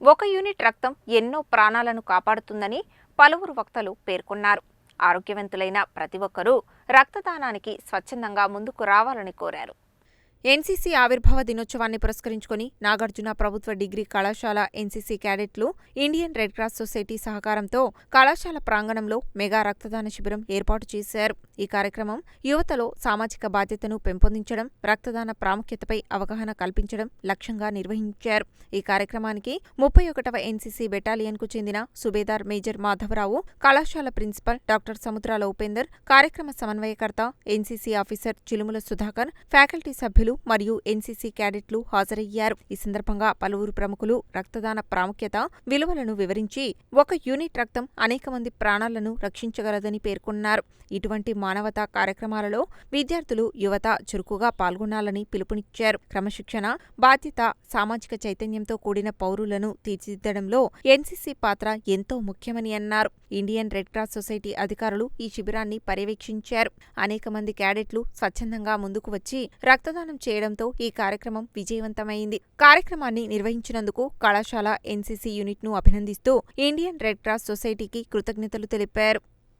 ఒక యూనిట్ రక్తం ఎన్నో ప్రాణాలను కాపాడుతుందని పలువురు వక్తలు పేర్కొన్నారు. ఆరోగ్యవంతులైన ప్రతి ఒక్కరూ రక్తదానానికి స్వచ్ఛందంగా ముందుకు రావాలని కోరారు. ఎన్సీసీ ఆవిర్భావ దినోత్సవాన్ని పురస్కరించుకుని నాగార్జున ప్రభుత్వ డిగ్రీ కళాశాల ఎన్సీసీ క్యాడెట్లు ఇండియన్ రెడ్ క్రాస్ సొసైటీ సహకారంతో కళాశాల ప్రాంగణంలో మెగా రక్తదాన శిబిరం ఏర్పాటు చేశారు. ఈ కార్యక్రమం యువతలో సామాజిక బాధ్యతను పెంపొందించడం రక్తదాన ప్రాముఖ్యతపై అవగాహన కల్పించడం లక్ష్యంగా నిర్వహించారు. ఈ కార్యక్రమానికి ముప్పై ఒకటవ ఎన్సీసీ బెటాలియన్కు చెందిన సుబేదార్ మేజర్ మాధవరావు కళాశాల ప్రిన్సిపల్ డాక్టర్ సముద్రాల ఉపేందర్ కార్యక్రమ సమన్వయకర్త NCC officer Chilumula Sudhakar faculty సభ్యులు మరియు ఎన్సీసీ క్యాడెట్లు హాజరయ్యారు. ఈ సందర్భంగా పలువురు ప్రముఖులు రక్తదాన ప్రాముఖ్యత విలువలను వివరించి ఒక యూనిట్ రక్తం అనేక మంది ప్రాణాలను రక్షించగలదని పేర్కొన్నారు. ఇటువంటి మానవతా కార్యక్రమాలలో విద్యార్థులు యువత చురుకుగా పాల్గొనాలని పిలుపునిచ్చారు. క్రమశిక్షణ బాధ్యత సామాజిక చైతన్యంతో కూడిన పౌరులను తీర్చిదిద్దడంలో ఎన్సీసీ పాత్ర ఎంతో ముఖ్యమని అన్నారు. ఇండియన్ రెడ్ క్రాస్ సొసైటీ అధికారులు ఈ శిబిరాన్ని పర్యవేక్షించారు. అనేక మంది క్యాడెట్లు స్వచ్ఛందంగా ముందుకు వచ్చి రక్తదానం చేయడంతో ఈ కార్యక్రమం విజయవంతమైంది. కార్యక్రమాన్ని నిర్వహించినందుకు కళాశాల ఎన్సీసీ యూనిట్ను అభినందిస్తూ ఇండియన్ రెడ్ క్రాస్ సొసైటీకి కృతజ్ఞతలు తెలిపారు.